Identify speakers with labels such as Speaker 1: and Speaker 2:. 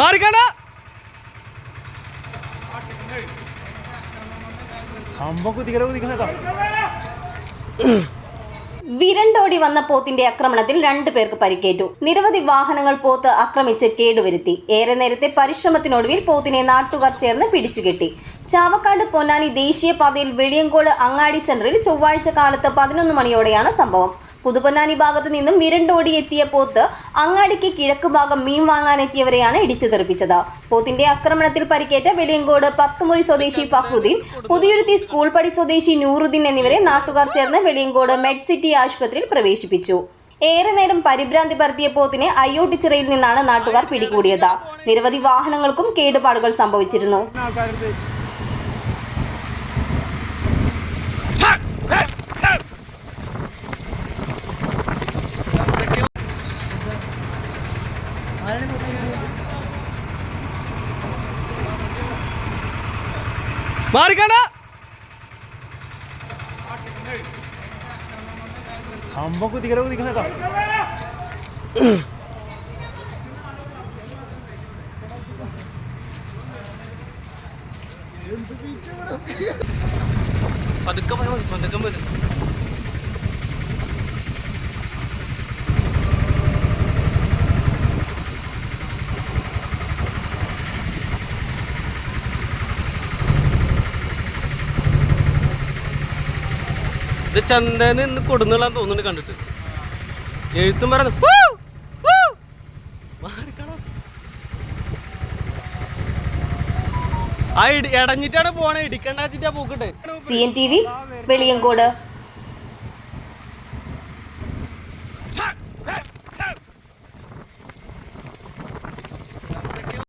Speaker 1: മാറിക്കണ്ട.
Speaker 2: അമ്പ കുതിക്കട കുതിക്കണ
Speaker 3: വിരണ്ടോടി വന്ന പോത്തിന്റെ ആക്രമണത്തിൽ രണ്ടു പേർക്ക് പരിക്കേറ്റു. നിരവധി വാഹനങ്ങൾ പോത്ത് ആക്രമിച്ച് കേടുവരുത്തി. ഏറെ നേരത്തെ പരിശ്രമത്തിനൊടുവിൽ പോത്തിനെ നാട്ടുകാർ ചേർന്ന് പിടിച്ചുകെട്ടി. ചാവക്കാട് പൊന്നാനി ദേശീയപാതയിൽ വെളിയങ്കോട് അങ്ങാടി സെന്ററിൽ ചൊവ്വാഴ്ച കാലത്ത് പതിനൊന്ന് മണിയോടെയാണ് സംഭവം. പുതുപൊന്നാനി ഭാഗത്ത് നിന്നും വിരണ്ടോടി എത്തിയ പോത്ത് അങ്ങാടിക്ക് കിഴക്ക് ഭാഗം മീൻ വാങ്ങാനെത്തിയവരെയാണ് ഇടിച്ചു തെറിപ്പിച്ചത് പോത്തിന്റെ ആക്രമണത്തിൽ പരിക്കേറ്റ വെളിയങ്കോട് പത്തുമുറി സ്വദേശി ഫഹ്റുദ്ദീൻ പുതിയുരുത്തി സ്കൂൾ പടി സ്വദേശി നൂറുദ്ദീൻ എന്നിവരെ നാട്ടുകാർ ചേർന്ന് വെളിയങ്കോട് മെഡ് സിറ്റി ആശുപത്രിയിൽ പ്രവേശിപ്പിച്ചു. ഏറെ നേരം പരിഭ്രാന്തി പരത്തിയ പോത്തിനെ അയ്യോട്ടിച്ചിറയിൽ നിന്നാണ് നാട്ടുകാർ പിടികൂടിയത്. നിരവധി വാഹനങ്ങൾക്കും കേടുപാടുകൾ സംഭവിച്ചിരുന്നു.
Speaker 1: മാറിക്കണ്ട
Speaker 2: അമ്പ കുതിക്കല കുതിക്കണ
Speaker 1: പതുക്കെ പോയാൽ മതി പതുക്കെ ഇത് ചന്തേന്ന് ഇന്ന് കൊടുന്നുള്ളാന്ന് തോന്നുന്നുണ്ട് കണ്ടിട്ട്. എഴുത്തും പറഞ്ഞു. ആ ഇടഞ്ഞിട്ടാണ് പോണേ. ഇടിക്കണ്ടാച്ചിട്ടാ പോക്കട്ടെ.
Speaker 3: C N T V Veliyankode.